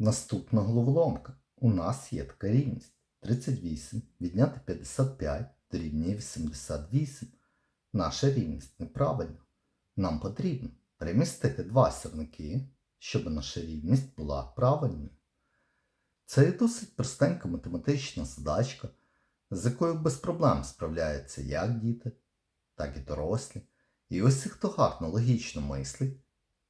Наступна головоломка. У нас є така рівність. 38 відняти 55 дорівнює 88. Наша рівність неправильна. Нам потрібно перемістити два сірники, щоб наша рівність була правильною. Це є досить простенька математична задачка, з якою без проблем справляються як діти, так і дорослі. І усі, хто гарно логічно мислить,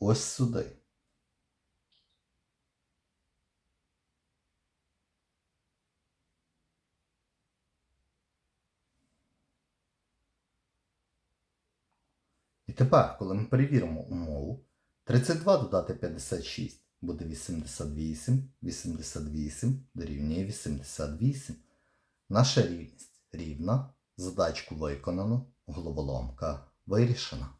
Ось сюди. І тепер, коли ми перевіримо умову, 32 додати 56 буде 88, 88 дорівнює 88. Наша рівність рівна, задачку виконано, головоломка вирішена.